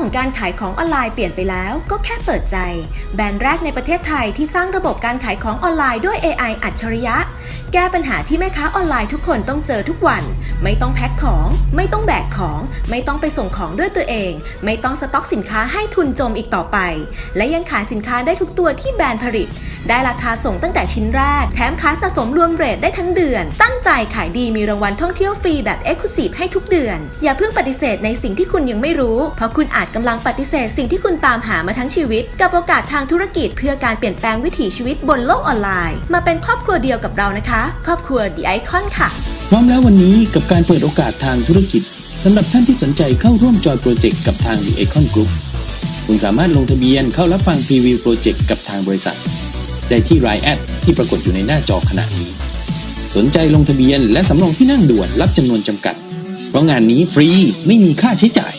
ของการขายของออนไลน์เปลี่ยนไปแล้วก็แค่เปิดใจ แบรนด์แรกในประเทศไทยที่สร้างระบบการขายของออนไลน์ด้วย AI อัจฉริยะ แก้ปัญหาที่แม่ค้าออนไลน์ทุกคนต้องเจอทุกวัน ไม่ต้องแพ็คของ ไม่ต้องแบกของ ไม่ต้องไปส่งของด้วยตัวเอง ไม่ต้องสต็อกสินค้าให้ทุนจมอีกต่อไป และยังขายสินค้าได้ทุกตัวที่แบรนด์ผลิต ได้ราคาส่งตั้งแต่ชิ้นแรก แถมขายสะสมรวมเรทได้ทั้งเดือน ตั้งใจขายดีมีรางวัลท่องเที่ยวฟรีแบบ e x c l u s i v e ให้ทุกเดือน อย่าเพิ่งปฏิเสธในสิ่งที่คุณยังไม่รู้ เพราะคุณอาจกำลังปฏิเสธสิ่งที่คุณตามหามาทั้งชีวิต กับโอกาสทางธุรกิจ เพื่อการเปลี่ยนแปลงวิถีชีวิตบนโลกออนไลน์ มาเป็นครอบครัวเดียวกับเรานะคะครอบครัว The Icon ค่ะ พร้อมแล้ววันนี้กับการเปิดโอกาสทางธุรกิจสำหรับท่านที่สนใจเข้าร่วมจอยโปรเจกต์กับทาง The Icon Group คุณสามารถลงทะเบียนเข้ารับฟังพรีวิวโปรเจกต์กับทางบริษัท ได้ที่ Line แอดที่ปรากฏอยู่ในหน้าจอขณะนี้ สนใจลงทะเบียนและสำรองที่นั่งด่วนรับจำนวนจำกัด เพราะงานนี้ฟรีไม่มีค่าใช้จ่าย